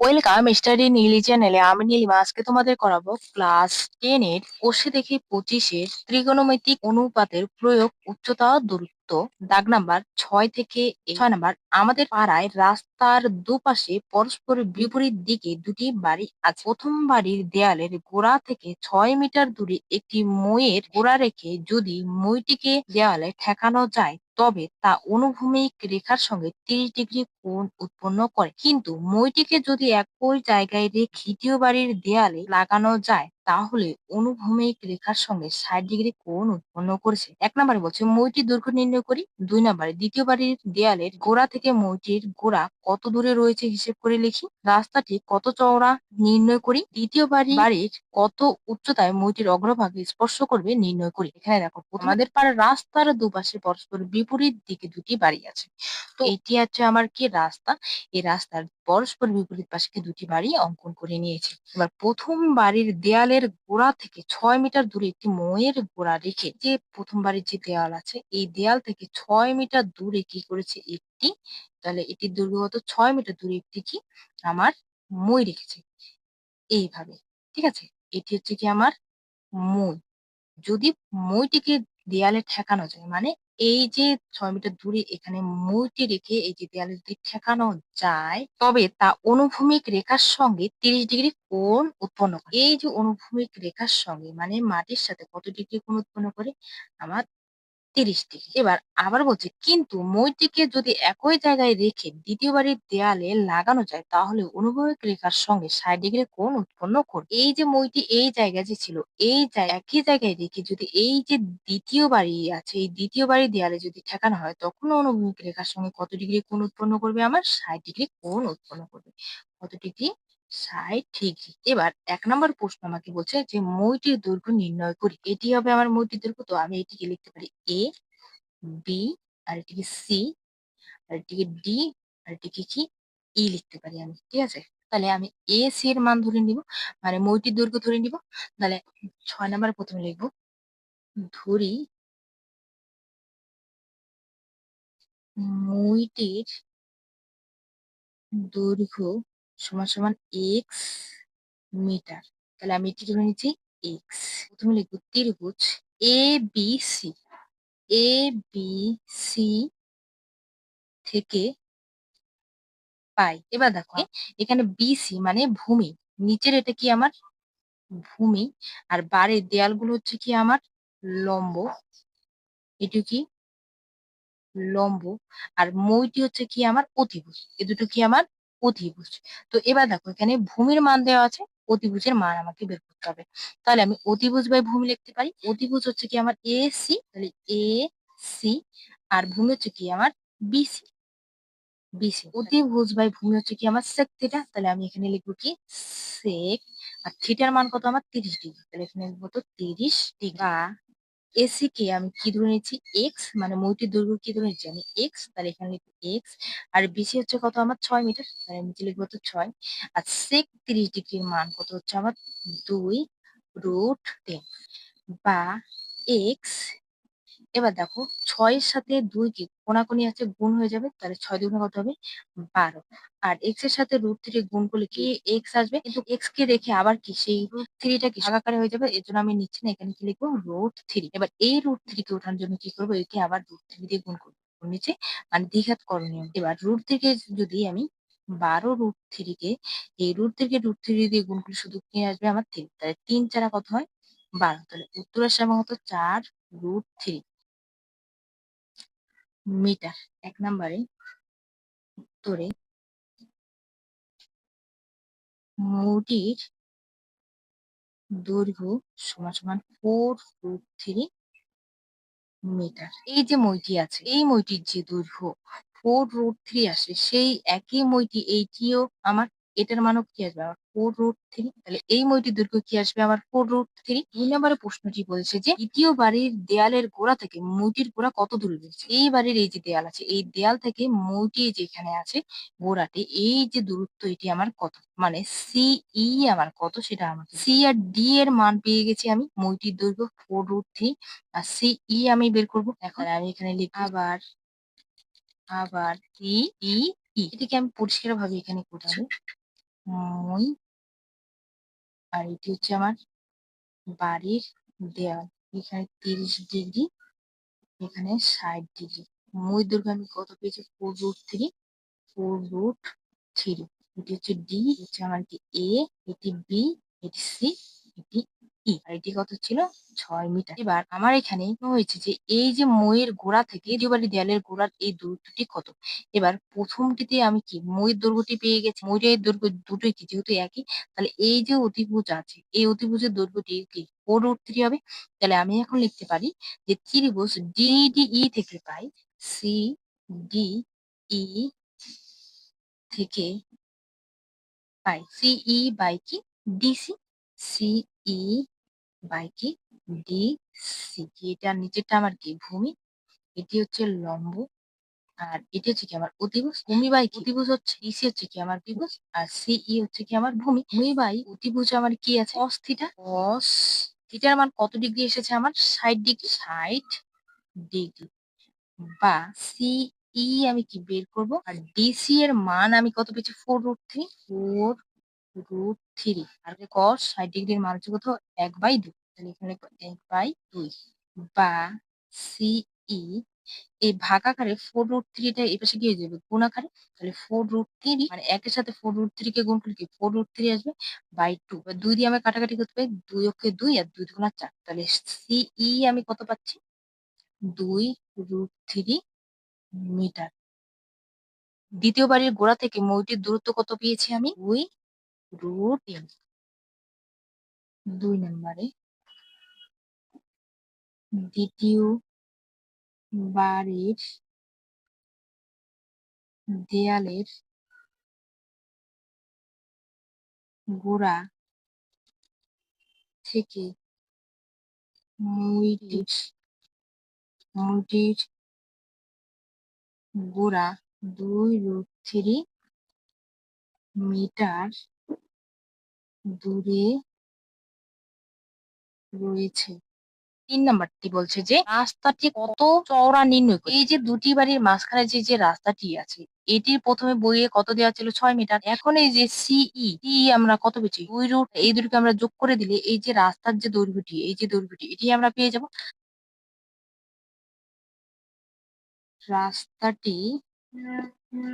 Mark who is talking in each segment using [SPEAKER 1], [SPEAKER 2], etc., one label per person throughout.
[SPEAKER 1] Welcome study Neeli চ্যানেলে আমি নীলিমা আজকে তোমাদের করাবো। ক্লাস টেন এর কোষে দেখে পঁচিশের ত্রিগোণমিতিক অনুপাতের প্রয়োগ উচ্চতা দূরত্ব, দাগ নাম্বার ছয় থেকে ছয় নাম্বার আমাদের পাড়ায় রাস্তার দুপাশে পরস্পর বিপরীত দিকে দুটি বাড়ি আছে। প্রথম বাড়ির দেয়ালের গোড়া থেকে ছয় মিটার দূরে একটি মইয়ের গোড়া রেখে যদি মইটিকে দেয়ালে ঠেকানো যায় তবে তা অনুভূমিক রেখার সঙ্গে ৩০ ডিগ্রি কোণ উৎপন্ন করে। কিন্তু মইটিকে যদি একই জায়গায় রেখে দ্বিতীয় বাড়ির দেয়ালে লাগানো যায় তাহলে অনুভূমিক রেখার সঙ্গে ষাট ডিগ্রি কোণ উৎপন্ন করেছে। এক নম্বরে বলছে মইটির দৈর্ঘ্য নির্ণয় করি। দুই নম্বরে দ্বিতীয় বাড়ির দেয়ালের গোড়া থেকে মইটির গোড়া কত দূরে রয়েছে হিসেব করে লিখি। রাস্তাটি কত চওড়া নির্ণয় করি। দ্বিতীয় বাড়ি বাড়ির কত উচ্চতায় মইটির অগ্রভাগ স্পর্শ করবে নির্ণয় করি। এখানে দেখো, আমাদের পাড়ার রাস্তার দুপাশে পরস্পর বিপরীত দিকে দুটি বাড়ি আছে। তো এটি হচ্ছে আমার কি রাস্তা। এই রাস্তার পরস্পর বিপরীত পাশে দুটি বাড়ি অঙ্কন করে নিয়েছি। এবার প্রথম বাড়ির দেয়ালের গোড়া থেকে ছয় মিটার দূরে একটি ময়ের গোড়া রেখে যে প্রথম বাড়ির যে দেয়াল আছে এই দেয়াল থেকে ছয় মিটার দূরে কি করেছে একটি তাহলে এটির দৈর্ঘ্য কত? ছয় মিটার দূরে একটি কি আমার মই রেখেছে। এইভাবে ঠিক আছে? এটি হচ্ছে কি আমার মই। যদি মইটিকে দেয়ালে ঠেকানো যায় মানে এই যে ছয় মিটার দূরে এখানে মূর্তি রেখে এই যে দেয়ালে যদি ঠেকানো যায়, তবে তা অনুভূমিক রেখার সঙ্গে তিরিশ ডিগ্রি কোন উৎপন্ন করে। এই যে অনুভূমিক রেখার সঙ্গে মানে মাটির সাথে কত ডিগ্রি কোন উৎপন্ন করে? আমার তিরিশ ডিগ্রি এবার আবার বলছে, কিন্তু মইটিকে যদি একই জায়গায় রেখে দ্বিতীয় বাড়ির দেয়ালে লাগানো যায়, তাহলে অনুভবিক রেখার সঙ্গে ষাট ডিগ্রি কোণ উৎপন্ন করবে। এই যে মইটি এই জায়গায় যে ছিল, এই একই জায়গায় রেখে যদি এই যে দ্বিতীয় বাড়ি আছে, এই দ্বিতীয় বাড়ির দেয়ালে যদি ঠেকানো হয়, তখন অনুভূমিক রেখার সঙ্গে কত ডিগ্রি কোণ উৎপন্ন করবে? আমার ষাট ডিগ্রি কোণ উৎপন্ন করবে। কত ডিগ্রি? ষাট ডিগ্রি এবার এক নম্বর প্রশ্ন আমাকে বলছে যে মইটির দৈর্ঘ্য নির্ণয় করি। এটি হবে আমার মইটির দৈর্ঘ্য, তো আমি এটিকে লিখতে পারি এ বি আর এটিকে সি আর এটিকে ডি আর এটিকে কি? ই লিখতে পারি আমি, ঠিক আছে? তাহলে আমি এ সি এর মান ধরে নিব মানে মইটির দৈর্ঘ্য ধরে নিব। তাহলে ছয় নাম্বার প্রথমে লিখব, ধরি মইটির দৈর্ঘ্য সমান সমান এক্স মিটার তাহলে আমি এটি ধরে নিচ্ছি? এক্স প্রথমে লিখব ত্রিভুজ A B C A B C থেকে পাই। এবার দেখো এখানে বিসি মানে ভূমি। নিচের এটা কি আমার? ভূমি। আর বাড়ির দেয়ালগুলো হচ্ছে কি আমার? লম্ব। এটি কি? লম্ব। আর মইটি হচ্ছে কি আমার অতিভুজ। এ দুটো কি আমার? অতিভুজ। তো এবার দেখো, এখানে ভূমির মান দেওয়া আছে, অতিভুজের মান আমাকে বের করতে হবে। তাহলে আমি অতিভুজ বাই ভূমি লিখতে পারি। অতিভুজ হচ্ছে কি আমার এ সি তাহলে এ সি আর ভূমি হচ্ছে কি আমার বিসি বিসি অতিভুজ বাই ভূমি হচ্ছে কি আমার সেক থিটা তাহলে আমি এখানে লিখব কি? সেক আর থিটার মান কত? আমার তিরিশ ডিগ্রি। তাহলে এখানে লিখব তো তিরিশ ডিগ্রি। এসি কে আমি কি ধরে নিচ্ছি? এক্স মানে মইটির দৈর্ঘ্য কি ধরে নিচ্ছি? আমি এক্স তাহলে এখানে লিখব এক্স আর বিসি হচ্ছে কত আমার? ছয় মিটার, তাহলে নিচে লিখব তো ছয়। আর সেক তিরিশ ডিগ্রির মান কত হচ্ছে আমার? দুই রুট টেন বা এক্স এবার দেখো ছয়ের সাথে দুই কি কোনাকুনি আছে, গুণ হয়ে যাবে, তাহলে ছয় দুগুণে কত হবে? বারো। আর এক্সের সাথে রুট থ্রি গুণ করলে কি? এক্স আসবে। কিন্তু এক্স কে রেখে আবার কি? সেই রুট থ্রিটা কি ভাগাকারে হয়ে যাবে? এর জন্য আমি নিচ্ছি না, এখানে কি লিখব? রুট থ্রি এবার এই রুট থ্রি কে ওঠানোর জন্য কি করব? একে আবার রুট থ্রি দিয়ে গুণ করব। নিচে। মানে দ্বিঘাত করণীয়। এবার রুট থেকে যদি আমি বারো রুট থ্রি কে, এই রুট থেকে রুট থ্রি দিয়ে গুণ করলে শুধু কি আসবে? আমার থ্রি তাহলে তিন চারা কত হয়? বারো। তাহলে উত্তর আসে আমার হতো চার রুট থ্রি মিটার, এক নম্বরে উত্তরে মৌটির দৈর্ঘ্য সমান সমান ফোর রুট থ্রি মিটার এই যে মইটি আছে, এই মইটির যে দৈর্ঘ্য ফোর রুট থ্রি আসে, সেই একই মইটি, এইটিও আমার, এটার মানও কি আসবে? আমার ফোর রুট থ্রি তাহলে এই মইটির দৈর্ঘ্য কি আসবে? আমার ফোর রুট থ্রি দুই নম্বরের প্রশ্নটি বলেছে যে দ্বিতীয় বাড়ির দেয়ালের গোড়া থেকে মইটির গোড়া কত দূরে রয়েছে? এই বাড়ির এই যে দেয়াল আছে, এই দেয়াল থেকে মইটি যেখানে আছে, গোড়াটি, এই যে দূরত্ব এটি আমার কত? মানে সি ই আমার কত? সেটা আমার সি আর ডি এর মান পেয়ে গেছি আমি, মইটির দৈর্ঘ্য ফোর রুট থ্রি আর সি ই আমি বের করব। এখন আমি এখানে লিখব আবার আবার ই ই ই এটাকে আমি পরিষ্কার ভাবে এখানে করছি। মই আর এটি হচ্ছে আমার বাড়ির দেয়াল। এখানে তিরিশ ডিগ্রি, এখানে ষাট ডিগ্রি। মই দৈর্ঘ্য আমি কত পেয়েছি? Four root three four root three এটি হচ্ছে ডি হচ্ছে আমার কি এ এটি বি এটি সি এটি ই আর এটি কত ছিল? ছয় মিটার। এবার আমার এখানে হয়েছে যে, এই যে মইয়ের গোড়া থেকে দ্বিতীয়বাড়ি দেয়ালের গোড়ার এই দূরত্বটি কত? এবার প্রথমটিতে আমি কি মইয়ের দৈর্ঘ্যটি পেয়ে গেছি? মইয়ের দৈর্ঘ্য দুটোই কি যেহেতু একই, তাহলে এই যে অতিভুজ আছে, এই অতিভুজের দৈর্ঘ্যটি কি ফোর রুট থ্রি হবে? তাহলে আমি এখন লিখতে পারি যে ত্রিভুজ ডিডিই থেকে পাই সি ডি ই থেকে পাই। সিই বাই কি? ডিসি সিই বাই কি? ডিসি এটা নিচেরটা আমার কি? ভূমি। এটি হচ্ছে লম্ব। আর এটি হচ্ছে কি আমার অতিভুজ? ভূমি বাই কি? অতিভুজ হচ্ছে ডিসি হচ্ছে কি আমার ত্রিভুজ আর সিই হচ্ছে কি আমার ভূমি? ভূমি বাই অতিভুজ আমার কি আছে? cos theta. cos থিটার মান কত ডিগ্রি এসেছে আমার? ষাট ডিগ্রি। ষাট ডিগ্রি। বা সিই আমি কি বের করব? আর ডিসি এর মান আমি কত পেয়েছি? Four root three. Four root three. আর কস ষাট ডিগ্রির মান হচ্ছে কত এক বাই দুই। তাহলে এখানে এক বাই দুই বা সিই এই ভাগ আকারে ফোর রুট থ্রিটা এই পাশে গিয়ে যাবে গুণ আকারে। তাহলে ফোর রুট থ্রি মানে একের সাথে ফোর রুট থ্রি কে গুণ করলে ফোর রুট থ্রি আসবে বাই টু দুই দিয়ে আমি কাটাকাটি করতে পারি দুই অক্ষে দুই আর দুই দুগুণা চার। তাহলে সিই আমি কত পাচ্ছি? দুই রুট থ্রি মিটার দ্বিতীয় বাড়ির গোড়া থেকে মইটির দূরত্ব কত পেয়েছি আমি? দুই রুট দুই নম্বরে। দ্বিতীয় বাড়ির দেয়ালের গোড়া থেকে মইটির মইটির গোড়া দুই রুট থ্রি মিটার দূরে রয়েছে। তিন নাম্বারটি বলছে যে, রাস্তাটি কত চওড়া নির্ণয় এই যে দুটি বাড়ির মাঝখানে যে যে রাস্তাটি আছে, এটির প্রথমে বইয়ে কত দেওয়া ছিল? ছয় মিটার। এখন এই যে সিই ই আমরা কত পেয়েছি? দুই রুট এই দুটিকে আমরা যোগ করে দিলে এই যে রাস্তার যে দৈর্ঘ্যটি, এই যে দৈর্ঘ্যটি, এটি আমরা পেয়ে যাব। রাস্তাটি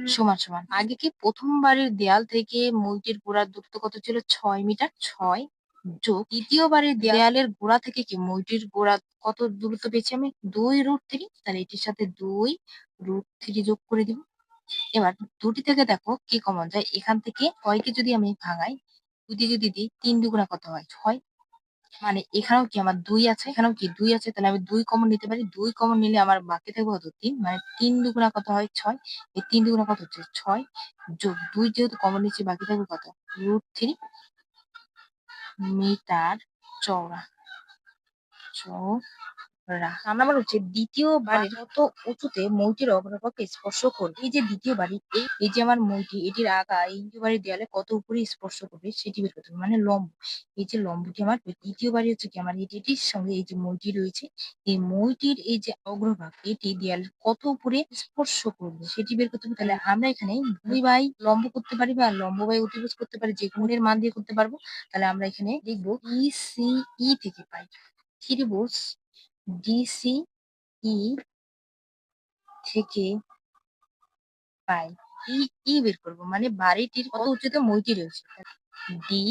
[SPEAKER 1] সমান সমান। আগে কি প্রথম বাড়ির দেয়াল থেকে মইটির গোড়ার দূরত্ব কত ছিল? ছয় মিটার? ছয় যোগ। দ্বিতীয় বাড়ির দেয়ালের গোড়া থেকে কি মইটির গোড়া কত দূরত্ব পেয়েছি আমি? দুই রুট থ্রি তাহলে এটির সাথে দুই রুট থ্রি যোগ করে দিব। এবার দুটি থেকে দেখো কি কমন যায়। এখান থেকে ছয়কে যদি আমি ভাঙাই? দুটি যদি দিই তিন দুগুণা কত হয়? ছয়। মানে এখানেও কি আমার দুই আছে? এখানেও কি দুই আছে? তাহলে আমি দুই কমন নিতে পারি। দুই কমন নিলে আমার বাকি থাকবে কত? তিন। মানে তিন দুগুণা কত হয়? ছয়। এই তিন দুগুণা কত হচ্ছে? ছয়। যোগ দুই যেহেতু কমন নিচ্ছি, বাকি থাকবে কত? রুট থ্রি মিটার চওড়া। চওড়া আমরা নাম্বার হচ্ছে দ্বিতীয় বাড়ির কত উঁচুতে মইটির অগ্রভাগকে স্পর্শ করবে। এই যে দ্বিতীয় বাড়ি এই এই যে আমার মইটি এটির আগা এই দ্বিতীয় বাড়ির দেয়ালে কত উপরে স্পর্শ করবে সেটি বের করতে হবে মানে লম্ব। এই যে লম্বটি আমার দ্বিতীয় বাড়ি হচ্ছে কি আমার এটি- এটির সঙ্গে এই যে মইটি রয়েছে এই মইটির এই যে অগ্রভাগ এটি দেয়ালের কত উপরে স্পর্শ করবে সেটি বের করতে হবে। তাহলে আমরা এখানে দুই বাই লম্ব করতে পারি বা লম্ব বাই অতিভুজ করতে পারি যে কোণের মান দিয়ে করতে পারব। তাহলে আমরা এখানে লিখব ই সি ই থেকে পাই। ত্রিভুজ ডিসি ই থেকে পাই। ই ই বের করব মানে বাড়িটির কত উচ্চতা মইটি রয়েছে? ডি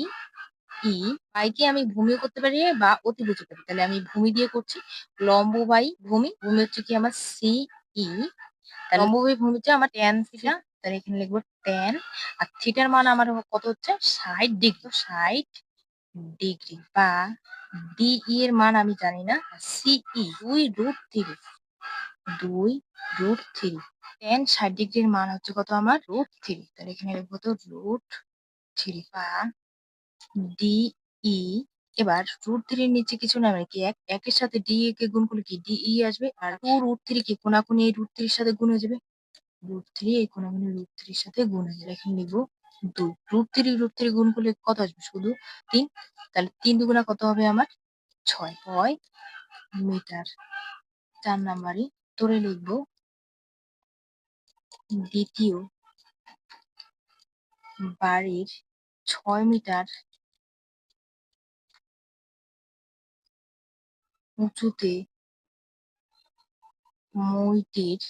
[SPEAKER 1] ই পাইকে আমি ভূমিও করতে পারি বা অতিভুজ করতে পারি। তাহলে আমি ভূমি দিয়ে করছি, লম্ব বাই ভূমি। ভূমি হচ্ছে কি আমার সি ই লম্ব বাই ভূমিতে আমার ট্যান থিটা তাহলে এখানে লিখব ট্যান আর থিটার মান আমার কত হচ্ছে? ষাট ডিগ্রি। ষাট ডিগ্রি বা ডিই এর মান আমি জানি না সিই দুই রুট থ্রি দুই রুট থ্রি টেন ষাট ডিগ্রির মান হচ্ছে কত আমার? রুট থ্রি তাহলে এখানে লিখব তো রুট থ্রি বা ডিই এবার রুট থ্রির নিচে কিছু না মানে কি এক, একের সাথে ডি কে গুণ করলে কি ডিই আসবে? আর টু রুট থ্রি কি কোনাকুনি এই রুট থ্রির সাথে গুণ হয়ে যাবে? রুট থ্রি এই কোনাকুনি রুট থ্রির সাথে গুণ হয়ে যাবে। এখানে লিখব দুই রুট থ্রি রুট থ্রি গুণ করলে কত আসবে? শুধু তিন? তাহলে তিন দুগুণা কত হবে আমার? ছয়। ছয় মিটার। চার নাম্বারে তোরে লিখব। দ্বিতীয় বাড়ির ছয় মিটার উঁচুতে মইটির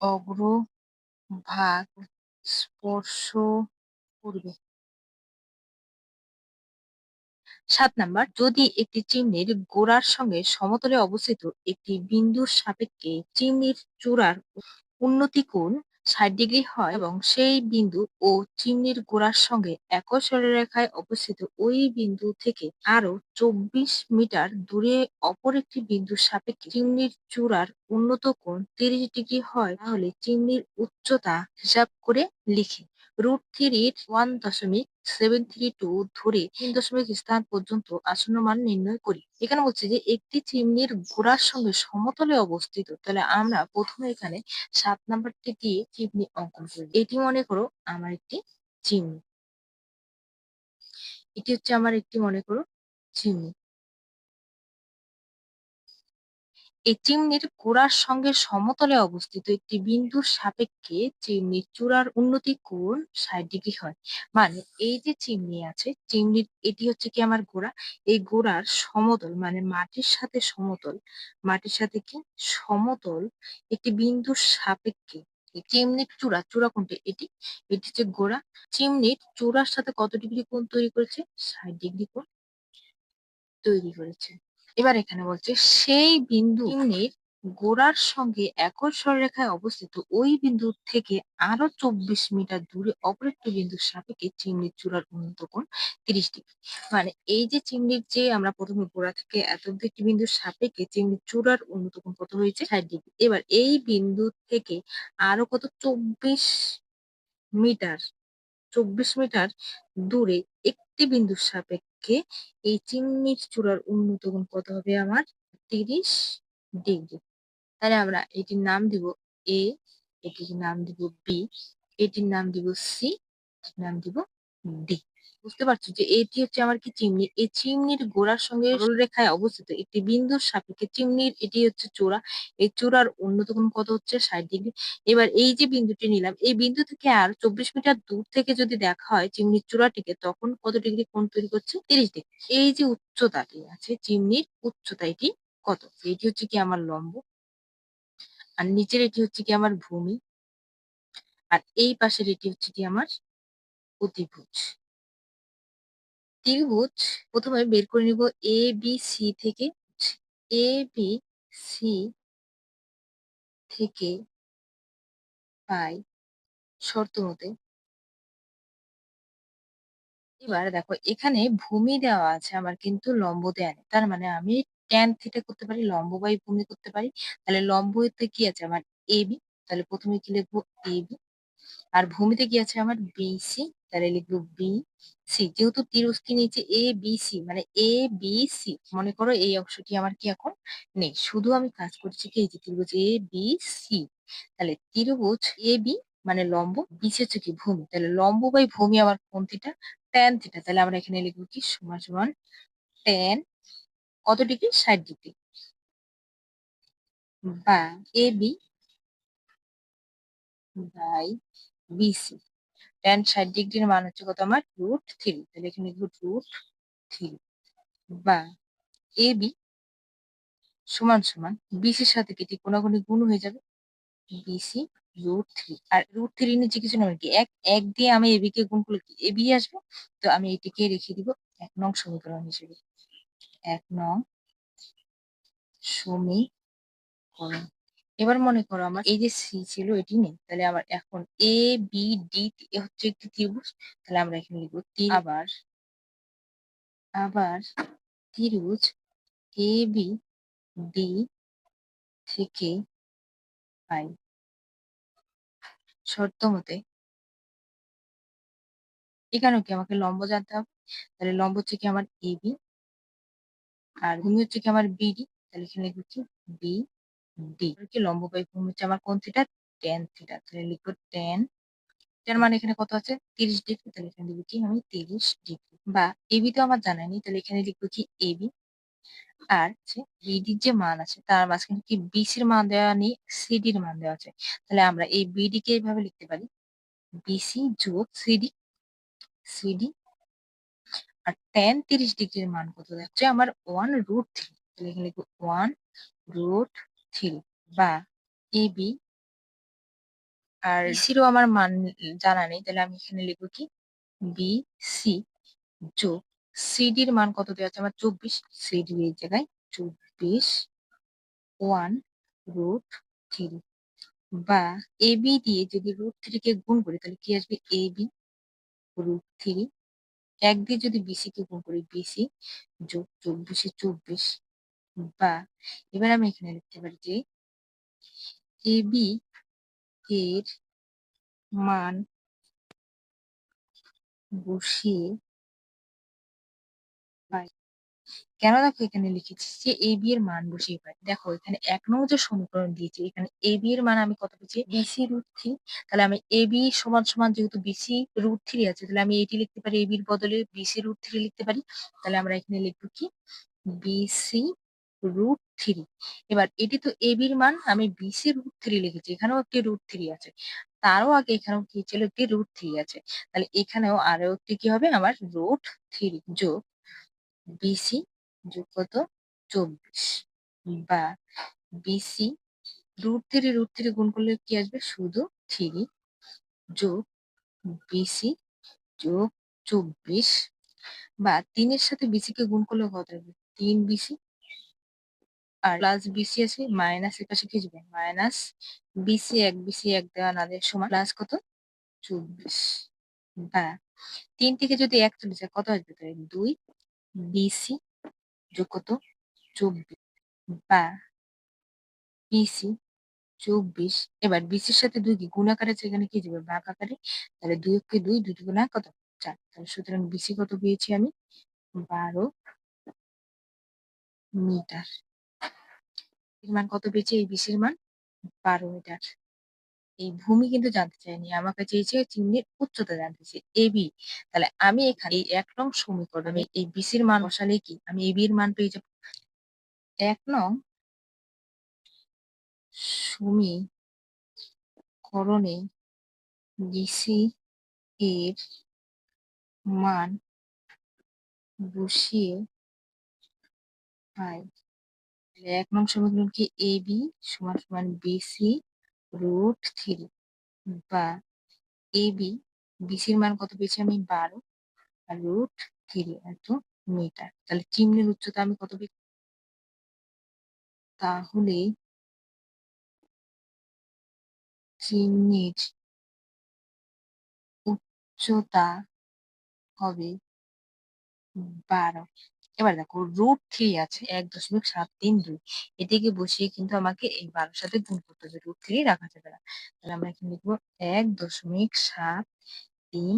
[SPEAKER 1] অগ্রভাগ স্পর্শ করবে। সাত নাম্বার, যদি একটি চিমনির গোড়ার সঙ্গে সমতলে অবস্থিত একটি বিন্দুর সাপেক্ষে চিমনির চূড়ার উন্নতি কোণ ষাট ডিগ্রি হয় এবং সেই বিন্দু ও চিমনির গোড়ার সঙ্গে একই সরলরেখায় অবস্থিত ওই বিন্দু থেকে আরও চব্বিশ মিটার দূরে অপর একটি বিন্দুর সাপেক্ষে চিমনির চূড়ার উন্নত কোণ তিরিশ ডিগ্রি হয়, তাহলে চিমনির উচ্চতা হিসাব করে লিখি। রুট থ্রির ওয়ান দশমিক সেভেন থ্রি টু ধরে তিন দশমিক স্থান পর্যন্ত আসন্ন মান নির্ণয় করি। এখানে বলছি যে, একটি চিমনির গোড়ার সঙ্গে সমতলে অবস্থিত। তাহলে আমরা প্রথমে এখানে সাত নাম্বারটি দিয়ে চিমনি অঙ্কন করি। এটি মনে করো আমার একটি চিমনি। এটি হচ্ছে আমার একটি মনে করো চিমনি। এই চিমনির গোড়ার সঙ্গে সমতলে অবস্থিত একটি বিন্দুর সাপেক্ষে চিমনির চূড়ার উন্নতি কোণ ষাট ডিগ্রি হয়। মানে এই যে চিমনি আছে, চিমনির এটি হচ্ছে কি আমার গোড়া? এই গোড়ার সমতল মানে মাটির সাথে সমতল, মাটির সাথে কি? সমতল একটি বিন্দুর সাপেক্ষে। চিমনির চূড়া চূড়া কোনটি এটি এটি হচ্ছে গোড়া। চিমনির চূড়ার সাথে কত ডিগ্রি কোণ তৈরি করেছে? ষাট ডিগ্রি কোণ তৈরি করেছে। এবার এখানে বলছে সেই বিন্দু চিহ্নের গোড়ার সঙ্গে একই সরলরেখায় অবস্থিত ওই বিন্দু থেকে আরও চব্বিশ মিটার দূরে অপর একটি বিন্দুর সাপেক্ষে চিমনির চূড়ার উন্নত কোণ তিরিশ ডিগ্রি। মানে এই যে চিমনির যে আমরা প্রথমে গোড়া থেকে এত অব্দি একটি বিন্দুর সাপেক্ষে চিমনির চূড়ার উন্নত কোণ কত হয়েছে? ষাট ডিগ্রি। এবার এই বিন্দু থেকে আরও কত? চব্বিশ মিটার চব্বিশ মিটার দূরে একটি বিন্দুর সাপেক্ষে এই চিমনির চূড়ার উন্নত গুণ কত হবে আমার? তিরিশ ডিগ্রি। তাহলে আমরা এটির নাম দিব এ, এটির নাম দিব বি, এটির নাম দিব সি নাম দিব ডি। বুঝতে পারছ যে এটি হচ্ছে আমার কি চিমনি? এই চিমনির গোড়ার সঙ্গে রেখায় অবস্থিত একটি বিন্দুর সাপেক্ষে চিমনির এটি হচ্ছে চূড়া। এই চূড়ার কোণ কত হচ্ছে? ষাট ডিগ্রি। এবার এই যে বিন্দুটি নিলাম এই বিন্দু থেকে আর চব্বিশ মিটার দূর থেকে যদি দেখা হয় চিমনির চূড়াটিকে তখন কত ডিগ্রি কোণ তৈরি করছে? তিরিশ ডিগ্রি। এই যে উচ্চতাটি আছে চিমনির উচ্চতা এটি কত? এটি হচ্ছে কি আমার লম্ব। আর নিচের এটি হচ্ছে কি আমার ভূমি। আর এই পাশের এটি হচ্ছে কি আমার অতিভুজ ত্রিভুজ, প্রথমে বের করে নিব এ বি সি থেকে এ বি সি থেকে পাই শর্ত মতে। এবার দেখো, এখানে ভূমি দেওয়া আছে, আমার কিন্তু লম্ব দেয়া নেই। তার মানে আমি ট্যান থিটা করতে পারি, লম্ব বাই ভূমি করতে পারি। তাহলে লম্বতে কি আছে আমার এ বি তাহলে প্রথমে কি লিখব এ বি আর ভূমিতে কি আছে আমার বিসি তাহলে লিখব বি সি যেহেতু ত্রিভুজটি নিচে এ বি সি মানে এ বি সি মনে করো এই অংশটি আমার কি এখন নেই। শুধু আমি কাজ করছি কি এই যে ত্রিভুজ এ বি সি তাহলে ত্রিভুজ এ বি মানে লম্ব বিসি হচ্ছে কি ভূমি। তাহলে লম্ব বাই ভূমি আমার কোন থিটা ট্যান থিটা তাহলে আমরা এখানে লিখব কি সমান সমান ট্যান কত ডিগ্রি ষাট ডিগ্রি বা A B by BC tan ষাট ডিগ্রির মান হচ্ছে কত আমার? রুট থ্রি তাহলে এখানে রুট থ্রি বা এ বি সমান সমান বিসির সাথে কেটে কোনাগুনি গুণ হয়ে যাবে? বিসি রুট থ্রি আর রুট থ্রি নিচে কিছু নয় কি? এক এক দিয়ে আমি এবি কে গুণ করলে এবি আসবে? তো আমি এটিকে রেখে দিব এক নং সমীকরণ হিসেবে। এক নং সমীকরণ। এবার মনে করো আমার এই যে সি ছিল, এটি নেই। তাহলে আমার এখন এ বি ডি হচ্ছে একটি ত্রিভুজ। তাহলে আমরা এখানে লিখব আবার আবার ত্রিভুজ এ বি ডি থেকে পাই। শর্ত মতে এখানেও কি আমাকে লম্ব জানতে হবে? তাহলে লম্ব হচ্ছে কি আমার এবি আর ভূমি হচ্ছে কি আমার বিডি তাহলে এখানে লিখব কি? বি ডি কি লম্ব বাই ভূমি হচ্ছে আমার কোন থিটা টেন থিটা তাহলে লিখব টেন এটার মানে এখানে কত আছে? তিরিশ ডিগ্রি তাহলে এখানে লিখব কি? আমি তিরিশ ডিগ্রি বা এবি তো আমার জানাই নেই। তাহলে এখানে লিখব কি এবি আর বিডির যে মান আছে, তার মাঝখানে কি বিসির মান দেওয়া নেই সিডির মান দেওয়া আছে। তাহলে আমরা এই বিডি কে এইভাবে লিখতে পারি। বিসি যোগ সিডি সিডি আর ট্যান তিরিশ ডিগ্রির মান কত? যাচ্ছে আমার ওয়ান রুট থ্রি তাহলে এখানে লিখব ওয়ান রুট থ্রি বা এবি আর সিরও আমার মান জানা নেই তাহলে আমি এখানে লিখব কি? বি সি যোগ সিডির মান কত দেওয়া আছে? আমার চব্বিশ সিডি এই জায়গায় চব্বিশ ওয়ান রুট থ্রি বা এবি দিয়ে যদি রুট থ্রি কে গুণ করি তাহলে কি আসবে? এবি রুট থ্রি এক দিয়ে যদি বিসি কে গুণ করি বিসি যোগ চব্বিশে চব্বিশ বা এবার আমি এখানে লিখতে পারি যে এবি এর মান বসিয়ে পাই। কেন দেখো এখানে লিখেছি যে এ বি এর মান বসিয়ে পাই? দেখো এখানে এক নং যে সমীকরণ দিয়েছে এখানে এ বি এর মান আমি কত পেয়েছি? BC root three. তাহলে আমি এ বি সমান সমান যেহেতু বিসি রুট থ্রি আছে তাহলে আমি এটি লিখতে পারি এ বির বদলে বিসি রুট থ্রি লিখতে পারি। তাহলে আমরা এখানে লিখব কি? বিসি রুট থ্রি এবার এটি তো এ বির মান, আমি বিসি রুট থ্রি লিখেছি, এখানেও একটি রুট থ্রি আছে। তারও আগে এখানেও কি ছিল? একটি রুট থ্রি আছে। তাহলে এখানেও আরও একটি কি হবে? আমার রুট থ্রি যোগ বিসি যোগ কত? চব্বিশ। বা BC root three root three গুণ করলে কি আসবে? শুধু থ্রি যোগ বিসি যোগ চব্বিশ। বা তিনের সাথে বিসি কে গুণ করলে কত হবে? তিন বিসি আর প্লাস বিসি আছে মাইনাস এর পাশে কি যাবে। মাইনাস বিসি এক বিসি এক দেওয়া না দেওয়ার সমান প্লাস কত? চব্বিশ। বা তিন থেকে যদি এক চলে যায় কত আসবে তাহলে? দুই বিসি যোগ কত? চব্বিশ। বা বিসি চব্বিশ। এবার বিসির সাথে দুই কি? গুণ আকারে এখানে কি যাবে? ভাগ আকারে। তাহলে দুই কে দুই দুই গুণা কত? চার। তাহলে সুতরাং বিসি কত পেয়েছি আমি? বারো মিটার। এর মান কত পেয়েছি? এই বিসির মান বারো মিটার। এই ভূমি কিন্তু জানতে চাইনি। আমাকে চেয়েছে চিহ্নের উচ্চতা জানতে চেয়ে এবি তাহলে আমি এখানে এই এক নং সমীকরণে এই বিসির মান বসালে কি? আমি এবি এর মান পেয়ে যাব। এক নং সমীকরণে বিসি এর মান বসিয়ে পাই। এক নং সমীকরণ কি এ বি সমান সমান বিসি রুট থ্রি বা এ বি বিসির মান কত পেয়েছি আমি? বারো। আর রুট থ্রি এত মিটার তাহলে চিমনির উচ্চতা আমি কত পেয়েছি? তাহলে চিমনির উচ্চতা হবে বারো। এবার দেখো রুট থ্রি আছে এক দশমিক সাত তিন দুই। এটিকে বসিয়ে কিন্তু আমাকে এই বারোর সাথে গুণ করতে হবে। রুট থ্রি রাখা যাবে না। তাহলে আমরা এখানে লিখব এক দশমিক সাত তিন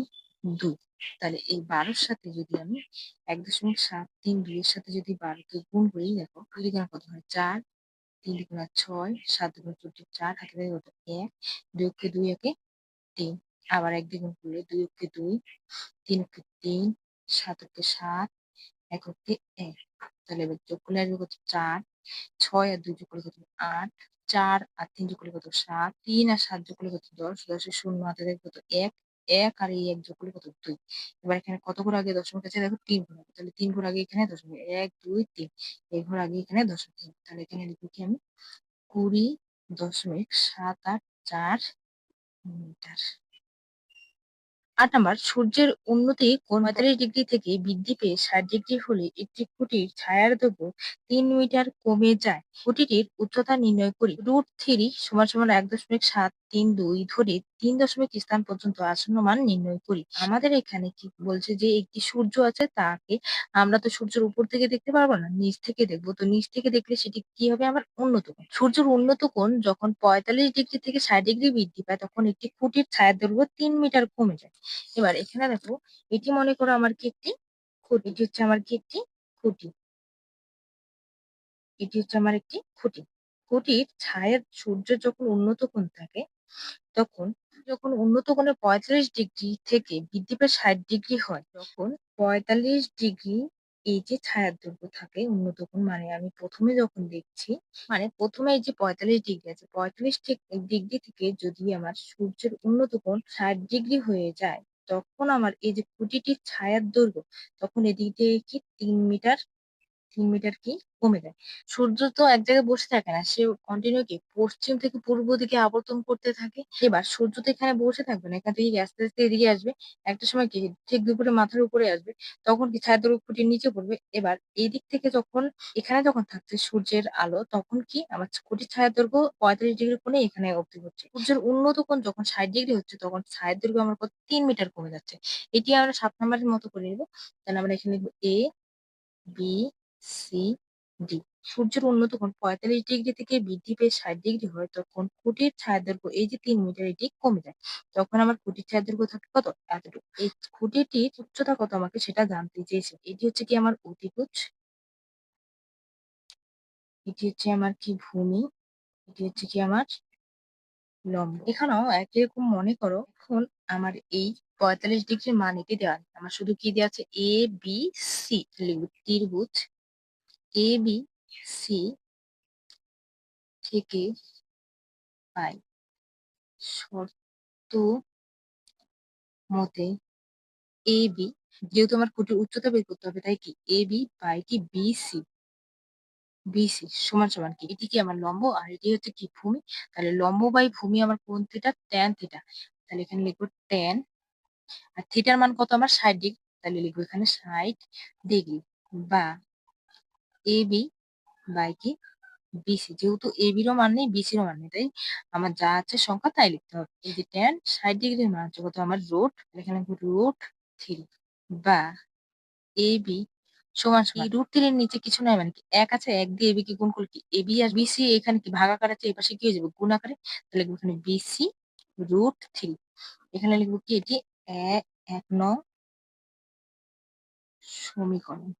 [SPEAKER 1] দুই। তাহলে এই বারোর সাথে যদি আমি এক দশমিক সাত তিন দুইয়ের সাথে যদি বারোকে গুণ করি, দেখো দুই গুণা কত হয়? চার। তিন গুণা ছয়। সাত গুণা চোদ্দ, চার হাতে থাকে কত? এক। দুই কে দুই একে তিন। আবার এক দ্বিগুণ করলে দুই কে দুই, তিন কে তিন, সাত কে সাত এক হচ্ছে এক। তাহলে এবার যোগ করলে আসবে কত? চার। ছয় আর দুই যোগ করলে কত? আট। চার আর তিন যোগ করলে কত? সাত। তিন আর সাত যোগ করলে কত? দশ। দশের শূন্য। হাতে দেখো কত? এক। এক আর এই এক যোগ করলে কত? দুই। এবার এখানে কত ঘর আগে দশমিক আছে? দেখো তিন ঘর আগে। তাহলে তিন ঘর আগে এখানে দশমিক। এক, দুই, তিন। এক ঘর আগে এখানে দশমিক তাহলে এখানে লিখব কি আমি? কুড়ি দশমিক সাত আট চার মিটার। আট নাম্বার, সূর্যের উন্নতি কোণ পঁয়তাল্লিশ ডিগ্রি থেকে বৃদ্ধি পেয়ে ষাট ডিগ্রি হলে একটি খুঁটির ছায়ার দৈর্ঘ্য তিন মিটার কমে যায়। খুঁটিটির উচ্চতা নির্ণয় করি রুট থ্রি সমান সমান এক দশমিক সাত তিন, দুই ধরে, তিন দশমিক স্থান পর্যন্ত আসন্ন মান নির্ণয় করি। আমাদের এখানে কি বলছে যে একটি সূর্য আছে, তাকে আমরা তো সূর্যের উপর থেকে দেখতে পারব না, নিচ থেকে দেখব। তো নিচ থেকে দেখলে সেটি কি হবে? আমার উন্নত কোণ। সূর্যের উন্নত কোণ যখন পঁয়তাল্লিশ ডিগ্রি থেকে ষাট ডিগ্রি বৃদ্ধি পায়, তখন একটি খুঁটির ছায়ার দৈর্ঘ্য তিন মিটার কমে যায়। এবার এখানে দেখো, এটি মনে করো আমার কি একটি খুঁটি, এটি হচ্ছে আমার কি একটি খুঁটি। এটি হচ্ছে আমার একটি খুঁটি। খুঁটির ছায়ের সূর্য যখন উন্নত কোণ থাকে তখন যখন উন্নত কোণে পঁয়তাল্লিশ ডিগ্রি থেকে বৃদ্ধি পেয়ে ষাট ডিগ্রি হয়, তখন পঁয়তাল্লিশ ডিগ্রি এই যে ছায়ার দৈর্ঘ্য থাকে উন্নত কোণ মানে আমি প্রথমে যখন দেখছি মানে প্রথমে এই যে পঁয়তাল্লিশ ডিগ্রি আছে, পঁয়তাল্লিশ ডিগ্রি থেকে যদি আমার সূর্যের উন্নত কোণ ষাট ডিগ্রি হয়ে যায়, তখন আমার এই যে খুঁটিটির ছায়ার দৈর্ঘ্য তখন এদিক থেকে কি ৩ মিটার ৩ মিটার কি কমে যায়। সূর্য তো এক জায়গায় বসে থাকে না। সে কন্টিনিউ কি পশ্চিম থেকে পূর্ব দিকে আবর্তন করতে থাকে। এবার সূর্য তো এখানে বসে থাকবে না। এখান থেকে আস্তে, আস্তে এদিকে আসবে। একটা সময় কি ঠিক দুপুরে মাথার উপরে আসবে। তখন কি ছায়ার দৈর্ঘ্য খুঁটির নিচে পড়বে। এবার এই দিক থেকে যখন এখানে যখন থাকছে সূর্যের আলো তখন কি আমার খুঁটির ছায়ার দৈর্ঘ্য ৪৫ ডিগ্রি কোণে এখানে অবধি হচ্ছে। সূর্যের উন্নত কোণ যখন ৬০ ডিগ্রি হচ্ছে তখন ছায়ার দৈর্ঘ্য আমার কত ৩ মিটার কমে যাচ্ছে। এটি আমরা সাত নাম্বারের মতো করে নিব। তাহলে আমরা এখানে এ, বি সি, ডি। সূর্যের উন্নত কোণ ৪৫ ডিগ্রি থেকে বৃদ্ধি পেয়ে ৬০ ডিগ্রি হয় তখন খুঁটির ছায়ার দৈর্ঘ্য এই যে তিন মিটার এটি কমে যায়। তখন আমার খুঁটির ছায়ার দৈর্ঘ্য থাকে কত? এতটুকু। এই খুঁটিটির উচ্চতা কত আমাকে সেটা জানতে চেয়েছে। এটি হচ্ছে কি আমার অতিভুজ। এটি হচ্ছে আমার কি ভূমি। এটি হচ্ছে কি আমার লম্ব। এখানেও একই রকম মনে করো এখন আমার এই ৪৫ ডিগ্রির মান এটি দেওয়া আমার শুধু কি দেওয়া আছে? এ, বি, সি ত্রিভুজ এ, বি, সি থেকে পাই। শর্ত মতে এ বি যেহেতু আমার খুঁটির উচ্চতা বের করতে হবে তাই কি? এ বি বাই কি? বি সি বিসি সমান সমান কি? এটি কি আমার লম্ব? আর এটি হচ্ছে কি ভূমি? তাহলে লম্ব বাই ভূমি আমার কোন থিটা ট্যান থিটা তাহলে এখানে লিখব ট্যান আর থিটার মান কত? আমার ষাট ডিগ্রি। তাহলে লিখব এখানে ষাট ডিগ্রি বা এ বি বাই কি বিসি যেহেতু এ বি বিরও মান নেই বিসিরও মান নেই, তাই আমার যা আছে সংখ্যা তাই লিখতে হবে। এই যে ট্যান ষাট ডিগ্রির মান হচ্ছে কত? আমার রুট এখানে রুট থ্রি বা এ বি সমান সমান। রুট থ্রির নিচে কিছু নাই মানে কি? এক আছে, এক দিয়ে এবি কে গুণ করলে কি? এবি আর বিসি এখানে কি? ভাগাকার আছে, এই পাশে কি হয়ে যাবে? গুণ আকারে। তাহলে এখানে বিসি রুট থ্রি এখানে লিখব কি? এটি এক, নং সমীকরণ।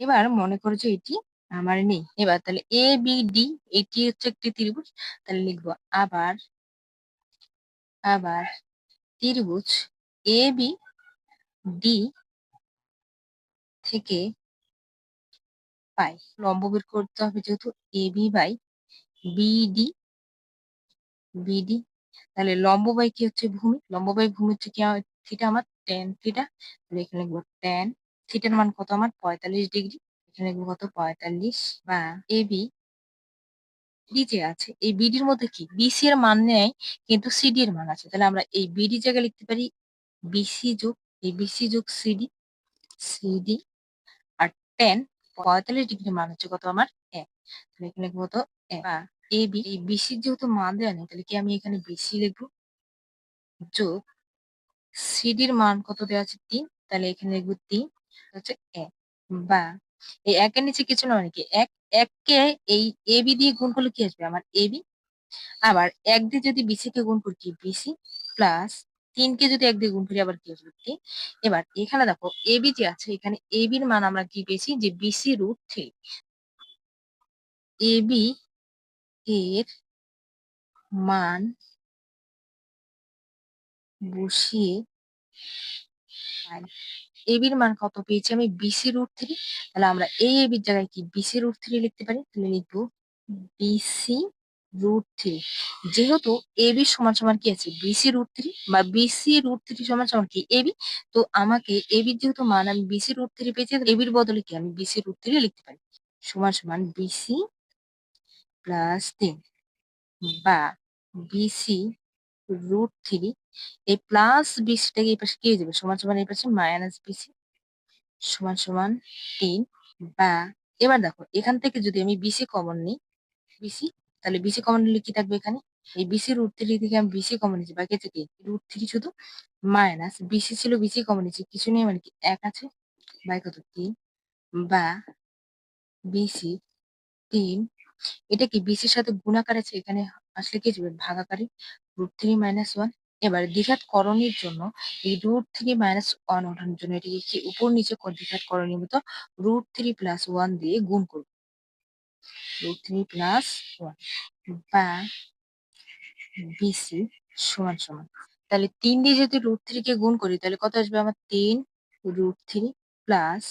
[SPEAKER 1] এবার মনে করো যে এটি আমার নেই। এবার তাহলে এ বি ডি এটি হচ্ছে একটি ত্রিভুজ, তাহলে লিখব আবার আবার ত্রিভুজ এ বি ডি থেকে পাই। লম্ব বের করতে হবে যেহেতু A B by BD BD তাহলে লম্ব বাই কি হচ্ছে ভূমি? লম্ব বাই ভূমি হচ্ছে কি থিটা আমার? টেন থিটা তাহলে এখানে লিখব টেন থিটার মান কত আমার? পঁয়তাল্লিশ ডিগ্রি। এখানে কত? পঁয়তাল্লিশ বা এ বি। ডি যে আছে, এই বিডির মধ্যে কি? বিসি এর মান নেয় কিন্তু সিডি এর মান আছে। তাহলে আমরা এই বিডি জায়গায় লিখতে পারি বিসি যোগ, এই বিসি যোগ সিডি সিডি আর টেন পঁয়তাল্লিশ ডিগ্রি মান হচ্ছে কত আমার? এক। তাহলে এখানে কত? বা এ বি, এই বিসির যেহেতু মান দেওয়া নেই, তাহলে কি আমি এখানে বিসি লিখব? যোগ সিডির মান কত দেওয়া আছে? তিন। তাহলে এখানে লিখব তিন। হচ্ছে এক বা এই একের নিচে কিছু না মানে কি? এক, এককে এই এ বি দিয়ে গুণ করলে কি আসবে? আমার এ বি। আবার এক দিয়ে যদি বিসি কে গুণ করি বিসি প্লাস তিনকে যদি এক দিয়ে গুণ করি আবার কি আসবে? তিন এবার এখানে দেখো এ বি যে আছে, এখানে এ বির মান আমরা কি পেয়েছি? যে BC root three A B এর মান বসিয়ে এবির মান কত পেয়েছি আমি? বিসি রুট থ্রি তাহলে আমরা এই এবির জায়গায় কি? বিসি রুট থ্রি লিখতে পারি? তাহলে লিখব বিসি রুট থ্রি যেহেতু এবি সমান সমান কি আছে? বিসি রুট থ্রি বা বিসি রুট থ্রি সমান সমান কি? এবি তো আমাকে এবির যেহেতু মান আমি বিসি রুট থ্রি পেয়েছি এবির বদলে কি? আমি বিসি রুট থ্রি লিখতে পারি। সমান সমান বিসি প্লাস তিন বা বিসি রুট থ্রি এই প্লাস বিসিটাকে এই পাশে কি যাবে? সমান সমান এই পাশে মাইনাস বিসি সমান সমান তিন বা এবার দেখো, এখান থেকে যদি আমি বিসি কমন নিই বিসি তাহলে বিসি কমন নিলে কি থাকবে এখানে? এই বিসি রুট থ্রি থেকে আমি বিসি কমন নিচ্ছি বাকি আছে কি? রুট থ্রি শুধু মাইনাস বিসি ছিল বিসি কমন নিচ্ছি কিছু নেই মানে কি? এক আছে বাই কত? তিন, বা বিসি তিন। এটা কি বিসির সাথে গুণাকার আছে? এখানে আসলে কি যাবে? ভাগাকারে রুট থ্রি মাইনাস ওয়ান এবার দ্বিঘাত করণের জন্য এই রুট থ্রি মাইনাস ওয়ান ওঠানোর জন্য এটিকে কি উপর নিচে দ্বিঘাত করণীয় মতো রুট থ্রি প্লাস ওয়ান দিয়ে গুণ করব। রুট থ্রি প্লাস ওয়ান বা বিসি সমান সমান। তাহলে তিন দিয়ে যদি রুট থ্রি কে গুণ করি, তাহলে কত আসবে আমার তিন? রুট থ্রি প্লাস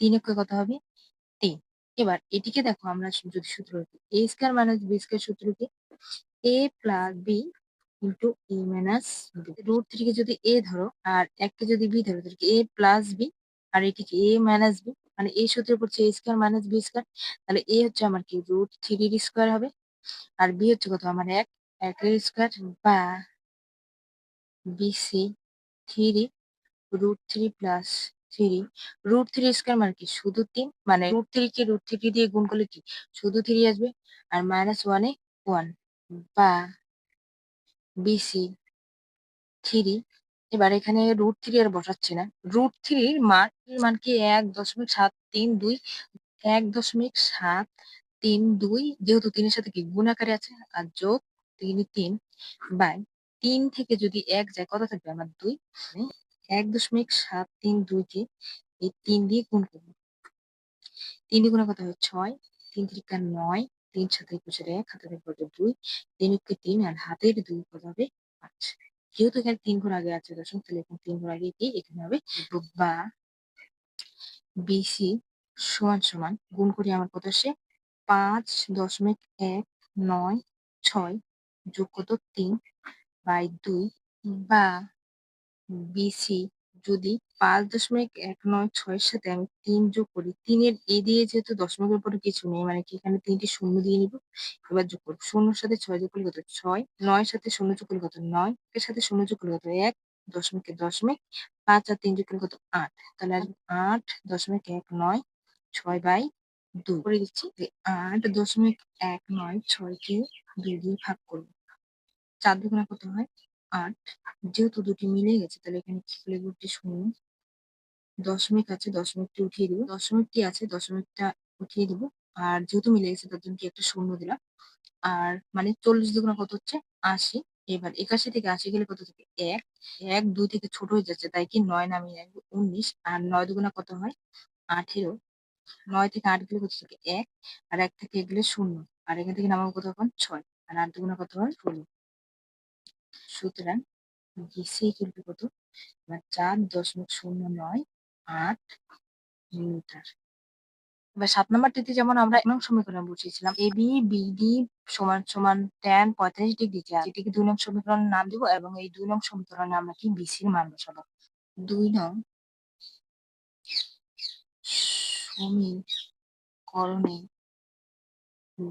[SPEAKER 1] তিন একে কত হবে? তিন। এবার এটিকে দেখো, আমরা যদি সূত্র A square minus B square সূত্র কি A plus B into A minus root থ্রিকে যদি এ ধরো, আর এককে যদি বি ধরো, তাহলে এ প্লাস বি আর এটিকে এ মাইনাস বি মানে এই সূত্রে পড়ছে A square minus B square তাহলে এ হচ্ছে আমার কি? রুট থ্রির স্কোয়ার হবে। আর বি হচ্ছে কত? আমার এক। একের স্কোয়ার বা BC three root three plus three root three square মানে কি? শুধু তিন। মানে রুট থ্রি কে রুট থ্রি দিয়ে গুণ করলে কি? শুধু থ্রি আসবে। আর মাইনাস ওয়ানে ওয়ান বা বিসি থ্রি এবার এখানে রুট থ্রি আর বসাচ্ছি না। রুট থ্রির মান মান কি এক দশমিক সাত তিন দুই, এক দশমিক সাত তিন দুই, যেহেতু তিনের সাথে কি গুণ আকারে আছে, আর যোগ তিন তিন বাই তিন থেকে যদি এক যায়, কত থাকবে আমার দুই? এক দশমিক সাত তিন দুইকে এই তিন দিয়ে গুণ করব। তিন দিয়ে গুণে কত হবে ছয়, তিন তিরিকা নয় তিন সাথে একুশের এক হাতে থাকবে দুই, তিন একে তিন আর হাতের দুই কত হবে পাঁচ। যেহেতু এখানে তিন ঘর আগে আছে দশমিক তাহলে এখানে তিন ঘর আগে কি এখানে হবে বা বিসি সমান সমান গুণ করি আমার কত আসে? পাঁচ দশমিক এক নয় ছয় যোগ কত তিন বাই দুই বা বিসি যদি পাঁচ দশমিক এক নয় ছয়ের সাথে আমি তিন যোগ করি। তিনের এ দিয়ে যেহেতু দশমিকের উপরে কিছু নেই মানে কি এখানে তিনটি শূন্য দিয়ে নিব, এবার যোগ করব। শূন্যর সাথে ছয় যোগ করলে কত? ছয়। নয়ের সাথে শূন্য যোগ করলে কত? নয়। এর সাথে শূন্য যোগ করলে কত? এক দশমিকের দশমিক। পাঁচ আর তিন যোগ করলে কত? আট। তাহলে আসবে আট দশমিক এক নয় ছয় বাই দুই। করে দিচ্ছি আট দশমিক এক নয় ছয়কে দুই দিয়ে ভাগ করব। চার দুগুণা কত হয়? আট। যেহেতু দুটি মিলে গেছে, তাহলে এখানে কি দুটি শূন্য। দশমিক আছে, দশমিকটি উঠিয়ে দিব। দশমিকটি আছে, দশমিকটা উঠিয়ে দিব। আর যেহেতু মিলে গেছে, তার জন্য কি একটা শূন্য দিলাম। আর মানে চল্লিশ দুগুণা কত হচ্ছে? আশি। এবার একাশি থেকে আশি গেলে কত থেকে? এক। এক দুই থেকে ছোট হয়ে যাচ্ছে, তাই কি নয় নামিয়ে রাখব, উনিশ। আর নয় দুগুণা কত হয়? আঠেরো। নয় থেকে আট গেলে কত থেকে? এক। আর এক থেকে এক গেলে শূন্য। আর এখান থেকে নামাবো কত তখন ছয়। আর আট দুগুণা কত হয়? ষোলো। সুতরাং বিসি ইকুয়াল কত? চার দশমিক শূন্য নয় আট মিটার এবার সাত নম্বরটিতে যেমন আমরা নং সমীকরণ বসিয়েছিলাম এ, বি বিডি সমান সমান ট্যান পঁয়তাল্লিশ ডিগ্রিতে আছে। এটিকে দুই নং সমীকরণের নাম দিব এবং এই দুই নং সমীকরণে আমরা কি বিসির মান বসাবো। দুই নং সমীকরণে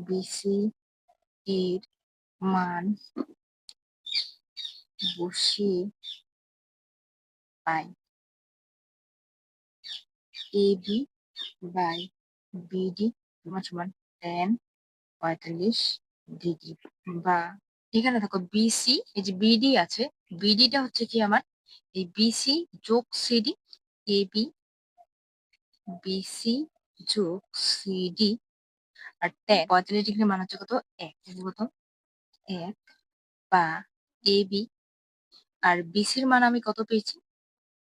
[SPEAKER 1] বিসি এর মান বসিয়ে পাই। বি বাই বিডি সমান সমান টেন পঁয়তাল্লিশ ডিগ্রি, বা এখানে দেখো বিসি এই যে বিডি আছে বিডিটা হচ্ছে কি আমার, এই বিসি যোগ সিডি এ বি বিসি যোগ সিডি আর টেন পঁয়তাল্লিশ ডিগ্রি মান হচ্ছে কত? এক কত? এক, বা এ বি আর বিসির মান আমি কত পেয়েছি?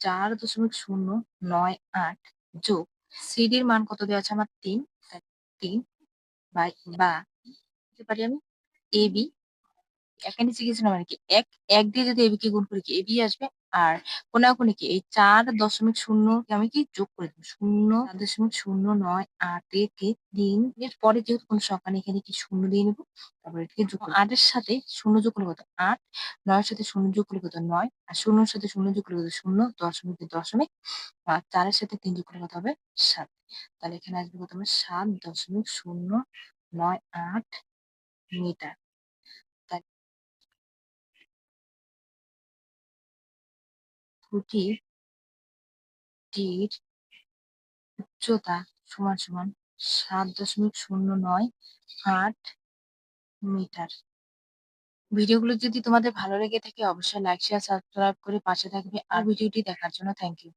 [SPEAKER 1] চার দশমিক শূন্য নয় আট। যোগ সিডির মান কত দেওয়া আছে? আমার তিন তিন বাই বা দিতে পারি আমি? এ বি নিচে গেছিলাম মানে কি, এক এক দিয়ে যদি এবি কে গুণ করি কি? এবি আসবে আর কোনাকুনি কি? এই চার দশমিক শূন্য আমি কি যোগ করে দেবো? শূন্য দশমিক শূন্য নয়, আট কে তিন। এর পরে যেহেতু কোনো সংখ্যা নেই, এখানে কি শূন্য দিয়ে নেব? তারপরে এটাকে যোগ আটের সাথে শূন্য যোগ করলে কত? আট। নয়ের সাথে শূন্য যোগ করলে কত? নয়। আর শূন্যর সাথে শূন্য যোগ করলে কত? শূন্য, দশমিক দশমিক। আর চারের সাথে তিন যোগ করলে কত হবে? সাত। তাহলে এখানে আসবে কত? সাত দশমিক শূন্য নয় আট মিটার। খুঁটিটির উচ্চতা সমান সমান সাত দশমিক শূন্য নয় আট মিটার। ভিডিওগুলো যদি তোমাদের ভালো লেগে থাকে, অবশ্যই লাইক শেয়ার সাবস্ক্রাইব করে পাশে থাকবে। আর ভিডিওটি দেখার জন্য থ্যাংক ইউ